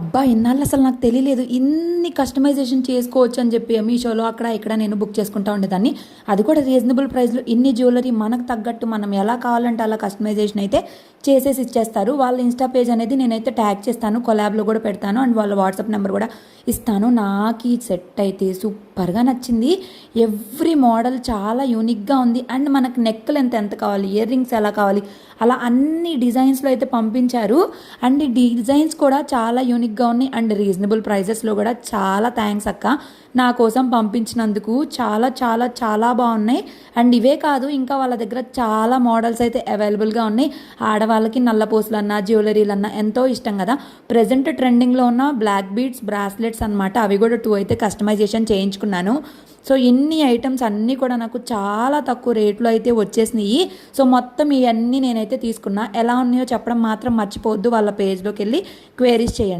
అబ్బా ఇన్నాళ్ళు అసలు నాకు తెలియలేదు. ఇన్ని కస్టమైజేషన్ చేసుకోవచ్చు అని చెప్పి మీషోలో అక్కడ ఇక్కడ నేను బుక్ చేసుకుంటా ఉండేదాన్ని. అది కూడా రీజనబుల్ ప్రైస్లో ఇన్ని జ్యువెలరీ మనకు తగ్గట్టు మనం ఎలా కావాలంటే అలా కస్టమైజేషన్ అయితే చేసేసి ఇచ్చేస్తారు. వాళ్ళ ఇన్స్టా పేజ్ అనేది నేనైతే ట్యాగ్ చేస్తాను కొలాబ్లో కూడా పెడతాను అండ్ వాళ్ళ వాట్సాప్ నెంబర్ కూడా ఇస్తాను. నాకు ఈ సెట్ అయితే సూపర్గా నచ్చింది. ఎవ్రీ మోడల్ చాలా యూనిక్గా ఉంది అండ్ మనకు నెక్ లెంత్ ఎంత కావాలి ఇయర్ రింగ్స్ ఎలా కావాలి అలా అన్ని డిజైన్స్లో అయితే పంపించారు. అండ్ ఈ డిజైన్స్ కూడా చాలా యూనిక్ యూనిక్గా ఉన్నాయి. అండ్ రీజనబుల్ ప్రైజెస్లో కూడా చాలా థ్యాంక్స్ అక్క. నా కోసం పంపించినందుకు చాలా చాలా చాలా బాగున్నాయి. అండ్ ఇవే కాదు ఇంకా వాళ్ళ దగ్గర చాలా మోడల్స్ అయితే అవైలబుల్గా ఉన్నాయి. ఆడవాళ్ళకి నల్ల పూసలన్నా జ్యువెలరీలన్నా ఎంతో ఇష్టం కదా. ప్రజెంట్ ట్రెండింగ్లో ఉన్న బ్లాక్ బీడ్స్ బ్రాస్లెట్స్ అన్నమాట. అవి కూడా టూ అయితే కస్టమైజేషన్ చేయించుకున్నాను. సో ఇన్ని ఐటమ్స్ అన్నీ కూడా నాకు చాలా తక్కువ రేట్లో అయితే వచ్చేసినాయి. సో మొత్తం ఇవన్నీ నేనైతే తీసుకున్నా. ఎలా ఉన్నాయో చెప్పడం మాత్రం మర్చిపోవద్దు. వాళ్ళ పేజ్లోకి వెళ్ళి క్వేరీస్ చేయండి.